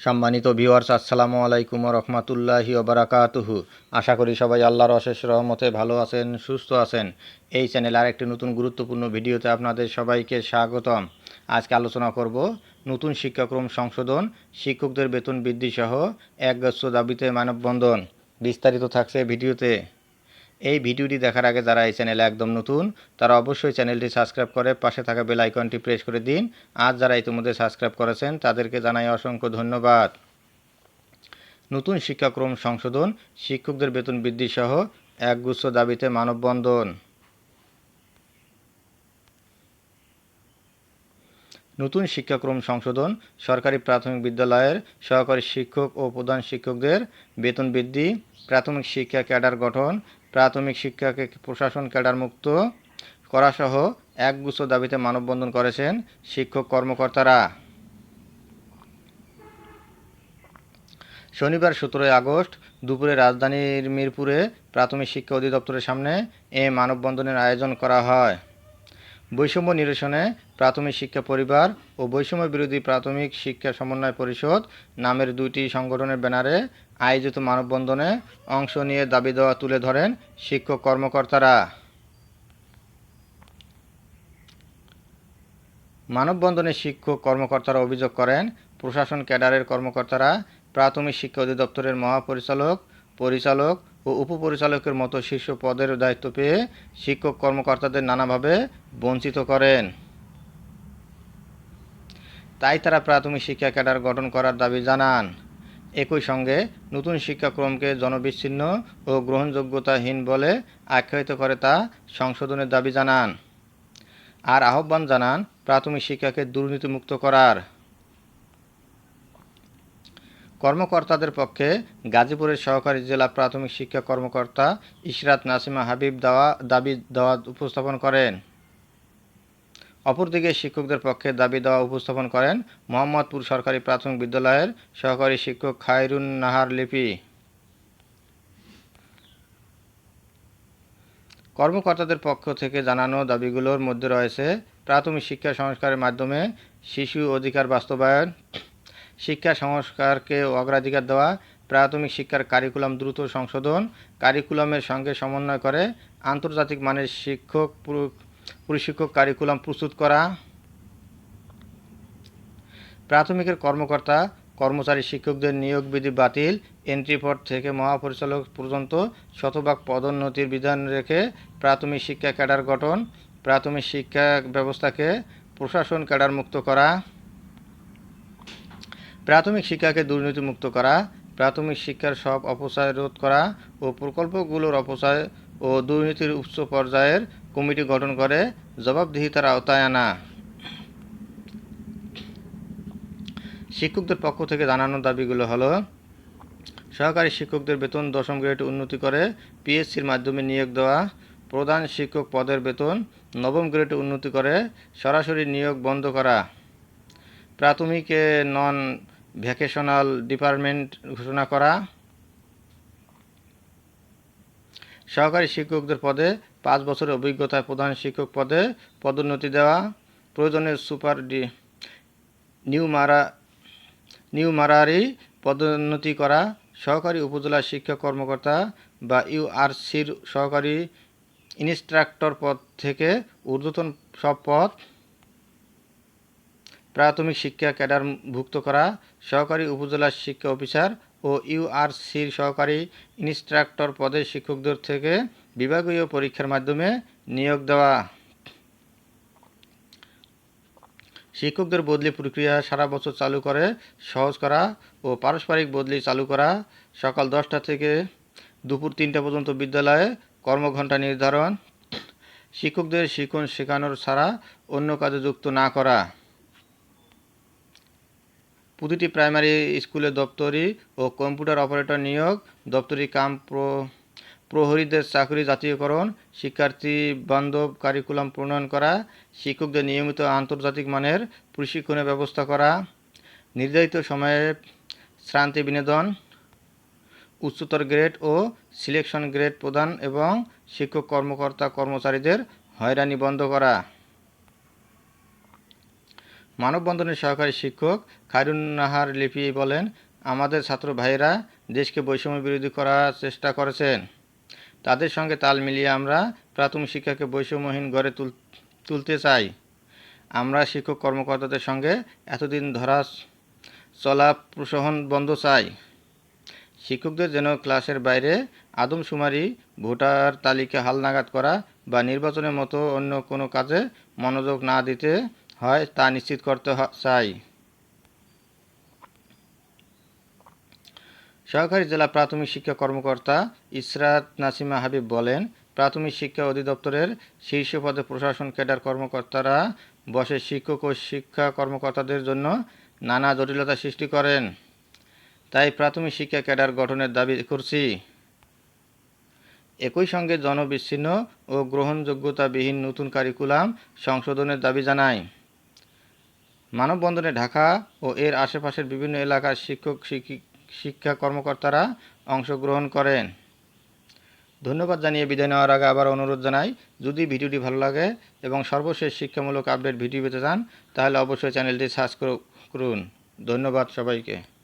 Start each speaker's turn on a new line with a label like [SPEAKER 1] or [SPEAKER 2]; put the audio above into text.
[SPEAKER 1] সম্মানিত ভিউয়ার্স আসসালামু আলাইকুম রহমতুল্লাহি ওবরাকাতুহু আশা করি সবাই আল্লাহর অশেষ রহমতে ভালো আছেন, সুস্থ আছেন। এই চ্যানেলে আরেকটি নতুন গুরুত্বপূর্ণ ভিডিওতে আপনাদের সবাইকে স্বাগতম। আজকে আলোচনা করব নতুন শিক্ষাক্রম সংশোধন, শিক্ষকদের বেতন বৃদ্ধি সহ এক গচ্ছ দাবিতে মানববন্ধন। বিস্তারিত থাকছে ভিডিওতে। এই ভিডিওটি দেখার আগে যারা এই চ্যানেলে একদম নতুন, তারা অবশ্যই চ্যানেলটি সাবস্ক্রাইব করে পাশে থাকা বেল আইকনটি প্রেস করে দিন। আজ যারা ইতিমধ্যে সাবস্ক্রাইব করেছেন, তাদেরকে জানাই অসংখ্য ধন্যবাদ। নতুন শিক্ষাক্রম সংশোধন, শিক্ষকদের বেতন বৃদ্ধি সহ একগুচ্ছ দাবিতে মানববন্ধন। নতুন শিক্ষাক্রম সংশোধন, সরকারি প্রাথমিক বিদ্যালয়ের সহকারী শিক্ষক ও প্রধান শিক্ষকদের বেতন বৃদ্ধি প্রাথমিক শিক্ষা ক্যাডার গঠন, প্রাথমিক শিক্ষাকে প্রশাসন ক্যাডার মুক্ত করাসহ একগুচ্ছ দাবিতে মানববন্ধন করেছেন শিক্ষক কর্মকর্তারা। শনিবার সতেরোই আগস্ট দুপুরে রাজধানীর মিরপুরে প্রাথমিক শিক্ষা অধিদপ্তরের সামনে এ মানববন্ধনের আয়োজন করা হয়। বৈষম্য নিরসনে প্রাথমিক শিক্ষা পরিবার ও বৈষম্য বিরোধী প্রাথমিক শিক্ষা সমন্বয় পরিষদ নামের দুইটি সংগঠনের ব্যানারে আয়োজিত মানববন্ধনে অংশ নিয়ে দাবি দেওয়া তুলে ধরেন শিক্ষক কর্মকর্তারা। মানববন্ধনে শিক্ষক কর্মকর্তারা অভিযোগ করেন, প্রশাসন ক্যাডারের কর্মকর্তারা প্রাথমিক শিক্ষা অধিদপ্তরের মহাপরিচালক, পরিচালক ও উপপরিচালকের মতো শীর্ষ পদের দায়িত্ব পেয়ে শিক্ষক কর্মকর্তাদের নানাভাবে বঞ্চিত করেন। তাই তারা প্রাথমিক শিক্ষা ক্যাডার গঠন করার দাবি জানান। একই সঙ্গে নতুন শিক্ষাক্রমকে জনবিচ্ছিন্ন ও গ্রহণযোগ্যতাহীন বলে আখ্যায়িত করে তা সংশোধনের দাবি জানান। আর আহ্বান জানান প্রাথমিক শিক্ষাকে দুর্নীতিমুক্ত করার। কর্মকর্তাদের পক্ষে গাজীপুরের সহকারী জেলা প্রাথমিক শিক্ষা কর্মকর্তা ইশরাত নাসিমা হাবিব দাওয়া দাবি দেওয়া উপস্থাপন করেন। অপরদিকে শিক্ষকদের পক্ষে দাবি দেওয়া উপস্থাপন করেন মোহাম্মদপুর সরকারি প্রাথমিক বিদ্যালয়ের সহকারী শিক্ষক খায়রুন নাহার লিপি। কর্মকর্তাদের পক্ষ থেকে জানানো দাবিগুলোর মধ্যে রয়েছে, প্রাথমিক শিক্ষা সংস্কারের মাধ্যমে শিশু অধিকার বাস্তবায়ন শিক্ষা সংস্কারকে অগ্রাধিকার দেওয়া, প্রাথমিক শিক্ষার কারিকুলাম দ্রুত সংশোধন, কারিকুলামের সঙ্গে সমন্বয় করে আন্তর্জাতিক মানের শিক্ষক প্রশিক্ষক কারিকুলাম প্রস্তুত করা। প্রাথমিকের কর্মকর্তা, কর্মচারী শিক্ষকদের নিয়োগ বিধি বাতিল এন্ট্রি পদ থেকে মহাপরিচালক পর্যন্ত শতভাগ পদোন্নতির বিধান রেখে প্রাথমিক শিক্ষা ক্যাডার গঠন, প্রাথমিক শিক্ষা ব্যবস্থাকে প্রশাসন ক্যাডার মুক্ত করা। প্রাথমিক শিক্ষাকে দুর্নীতিমুক্ত করা, প্রাথমিক শিক্ষার সব অপচয় রোধ করা ও প্রকল্পগুলোর অপচয় ও দুর্নীতির উচ্চ পর্যায়ের কমিটি গঠন করে জবাবদিহিতার আওতায় আনা। শিক্ষকদের পক্ষ থেকে জানানোর দাবিগুলো হলো, সহকারী শিক্ষকদের বেতন দশম গ্রেড উন্নতি করে পিএসসির মাধ্যমে নিয়োগ দেওয়া, প্রধান শিক্ষক পদের বেতন নবম গ্রেডে উন্নতি করে সরাসরি নিয়োগ বন্ধ করা, প্রাথমিকে নন ভ্যাকেশনাল ডিপার্টমেন্ট ঘোষণা করা। সহকারী শিক্ষকদের পদে পাঁচ বছরের অভিজ্ঞতায় প্রধান শিক্ষক পদে পদোন্নতি দেওয়া। প্রয়োজনে সুপার ডি নিউ মারা নিউ মারারি পদোন্নতি করা। সহকারী উপজেলা শিক্ষা কর্মকর্তা বা ইউআরসির সহকারী ইনস্ট্রাক্টর পদ থেকে ঊর্ধ্বতন সব পদ। প্রাথমিক শিক্ষা ক্যাডারভুক্ত করা, সহকারী উপজেলা শিক্ষা অফিসার ও ইউআরসির সহকারী ইনস্ট্রাক্টর পদের শিক্ষকদের থেকে বিভাগীয় পরীক্ষার মাধ্যমে নিয়োগ দেওয়া। শিক্ষকদের বদলি প্রক্রিয়া সারা বছর চালু করে, সহজ করা ও পারস্পরিক বদলি চালু করা। সকাল দশটা থেকে দুপুর তিনটা পর্যন্ত বিদ্যালয়ে কর্মঘণ্টা নির্ধারণ। শিক্ষকদের শিক্ষণ শেখানোর ছাড়া অন্য কাজে যুক্ত না করা। প্রতিটি প্রাইমারি স্কুলে দপ্তরি ও কম্পিউটার অপারেটর নিয়োগ, দপ্তরি কাম প্রহরীদের চাকরি জাতীয়করণ, শিক্ষার্থী বান্ধব কারিকুলাম প্রণয়ন করা, শিক্ষকদের নিয়মিত আন্তর্জাতিক মানের প্রশিক্ষণের ব্যবস্থা করা, নির্ধারিত সময়ে শ্রান্তি বিনোদন, উচ্চতর গ্রেড ও সিলেকশন গ্রেড প্রদান এবং শিক্ষক কর্মকর্তা কর্মচারীদের হয়রানি বন্ধ করা। মানববন্ধনের সহকারী শিক্ষক খায়রুন নাহার লিপি বলেন, আমাদের ছাত্র ভাইয়েরা দেশকে বৈষম্য বিরোধী করার চেষ্টা করেছেন। তাদের সঙ্গে তাল মিলিয়ে আমরা প্রাথমিক শিক্ষাকে বৈষম্যহীন গড়ে তুল, তুলতে চাই। আমরা শিক্ষক কর্মকর্তাদের সঙ্গে এতদিন ধরা চলা প্রসহন বন্ধ চাই। শিক্ষকদের যেন ক্লাসের বাইরে আদমশুমারি, ভোটার তালিকা হালনাগাদ করা বা নির্বাচনের মতো অন্য কোনো কাজে মনোযোগ না দিতে হয়, তা নিশ্চিত করতে চাই। সহকারী জেলা প্রাথমিক শিক্ষা কর্মকর্তা ইসরাত নাসিমা হাবিব বলেন, প্রাথমিক শিক্ষা অধিদপ্তরের শীর্ষ পদে প্রশাসন ক্যাডার কর্মকর্তারা বসে শিক্ষক ও শিক্ষা কর্মকর্তাদের জন্য নানা জটিলতা সৃষ্টি করেন। তাই প্রাথমিক শিক্ষা ক্যাডার গঠনের দাবি করছি। একই সঙ্গে জনবিচ্ছিন্ন ও গ্রহণযোগ্যতাবিহীন নতুন কারিকুলাম সংশোধনের দাবি জানায় মানববন্ধনে ঢাকা ও এর আশেপাশের বিভিন্ন এলাকার শিক্ষক, শিক্ষি- কর্মকর্তারা অংশগ্রহণ করেন। ধন্যবাদ জানিয়ে বিদায় নেওয়ার আগে আবার অনুরোধ জানাই, যদি ভিডিওটি ভালো লাগে এবং সর্বশেষ শিক্ষামূলক আপডেট ভিডিও পেতে চান, তাহলে অবশ্যই চ্যানেলটি সাবস্ক্রাইব করুন। ধন্যবাদ সবাইকে।